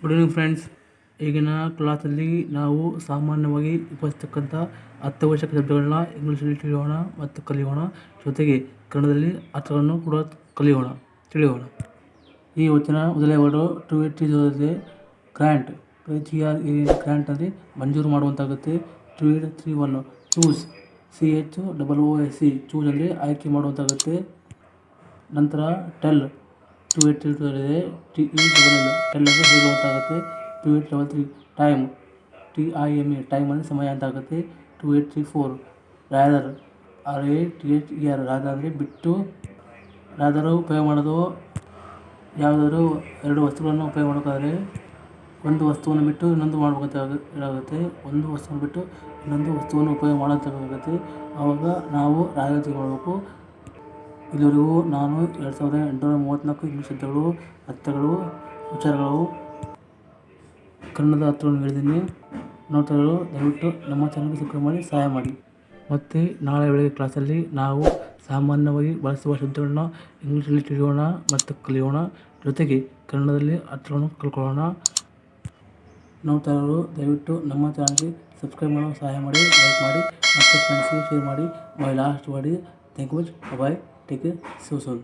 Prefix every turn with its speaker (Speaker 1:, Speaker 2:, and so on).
Speaker 1: Good evening friends ಈಗಿನ ಕ್ಲಾಸಲ್ಲಿ ನಾವು ಸಾಮಾನ್ಯವಾಗಿ ಉಪಯೋಗಿಸ್ತಕ್ಕಂಥ ಅತ್ಯವಶ್ಯಕ ಶಬ್ದಗಳನ್ನ ಇಂಗ್ಲೀಷಲ್ಲಿ ತಿಳಿಯೋಣ ಮತ್ತು ಕಲಿಯೋಣ. ಜೊತೆಗೆ ಕನ್ನಡದಲ್ಲಿ ಅರ್ಥವನ್ನು ಕೂಡ ಕಲಿಯೋಣ. ತಿಳಿಯೋಣ. ಈ ವಚನ ಮೊದಲೇ ವರ್ಡು ಟು ತ್ರೀ ಜೊತೆ ಗ್ರ್ಯಾಂಟ್ ಜಿ ಆರ್ ಎ ಮಂಜೂರು ಮಾಡುವಂತಾಗುತ್ತೆ. Two eight three one choose C H double O S C choose ಅಂದರೆ ಆಯ್ಕೆ ಮಾಡುವಂತಾಗುತ್ತೆ. ನಂತರ tell two eight three two ಇದೆ T E double L tell ಅಂದರೆ ಹೇಳುವಂತಾಗುತ್ತೆ two eight double three time T I M A time ಅಂದರೆ ಸಮಯ ಅಂತ ಆಗುತ್ತೆ two eight three four rather R A T H E R rather ಅಂದರೆ ಬಿಟ್ಟು ರಾದರು ಉಪಯೋಗ ಮಾಡೋದು, ಯಾವುದಾದ್ರು ಎರಡು ವಸ್ತುಗಳನ್ನು ಉಪಯೋಗ ಮಾಡಬೇಕಾದ್ರೆ ಒಂದು ವಸ್ತುವನ್ನು ಬಿಟ್ಟು ಇನ್ನೊಂದು ಮಾಡಬೇಕಂತ ಆಗುತ್ತೆ ಒಂದು ವಸ್ತುವನ್ನು ಬಿಟ್ಟು ಇನ್ನೊಂದು ವಸ್ತುವನ್ನು ಉಪಯೋಗ ಮಾಡಬೇಕಾಗುತ್ತೆ ಆವಾಗ ನಾವು ರಾಯಲ್ಟಿ ಮಾಡಬೇಕು. ಇಲ್ಲಿವರೆಗೂ ನಾನು ಎರಡು ಸಾವಿರದ ಎಂಟುನೂರ ಮೂವತ್ತ್ನಾಲ್ಕು ಇಂಗ್ಲೀಷ್ ಶಬ್ದಗಳು, ಅರ್ಥಗಳು ವಿಚಾರಗಳು ಕನ್ನಡದ ಅರ್ಥಗಳನ್ನು ಹೇಳಿದ್ದೀನಿ. ನೋಡ್ತಾ ದಯವಿಟ್ಟು ನಮ್ಮ ಚಾನಲ್ಗೆ ಸಬ್ಸ್ಕ್ರೈಬ್ ಮಾಡಿ, ಸಹಾಯ ಮಾಡಿ. ಮತ್ತು ನಾಳೆ ಬೆಳಗ್ಗೆ ಕ್ಲಾಸಲ್ಲಿ ನಾವು ಸಾಮಾನ್ಯವಾಗಿ ಬಳಸುವ ಶಬ್ದಗಳನ್ನ ಇಂಗ್ಲೀಷಲ್ಲಿ ತಿಳಿಯೋಣ ಮತ್ತು ಕಲಿಯೋಣ. ಜೊತೆಗೆ ಕನ್ನಡದಲ್ಲಿ ಅರ್ಥಗಳನ್ನು ಕಲ್ಕೊಳ್ಳೋಣ ನೋಡ್ತಾರರು ದಯವಿಟ್ಟು ನಮ್ಮ ಚಾನಲ್ಗೆ ಸಬ್ಸ್ಕ್ರೈಬ್ ಮಾಡೋ ಸಹಾಯ ಮಾಡಿ ಲೈಕ್ ಮಾಡಿ, ಮತ್ತು ಫ್ರೆಂಡ್ಸ್ಗೆ ಶೇರ್ ಮಾಡಿ. ಬಾಯ್ ಲಾಸ್ಟ್ ಮಾಡಿ ಥ್ಯಾಂಕ್ ಯು ಮಚ್ ಬಾಯ್ থেকে শোষণ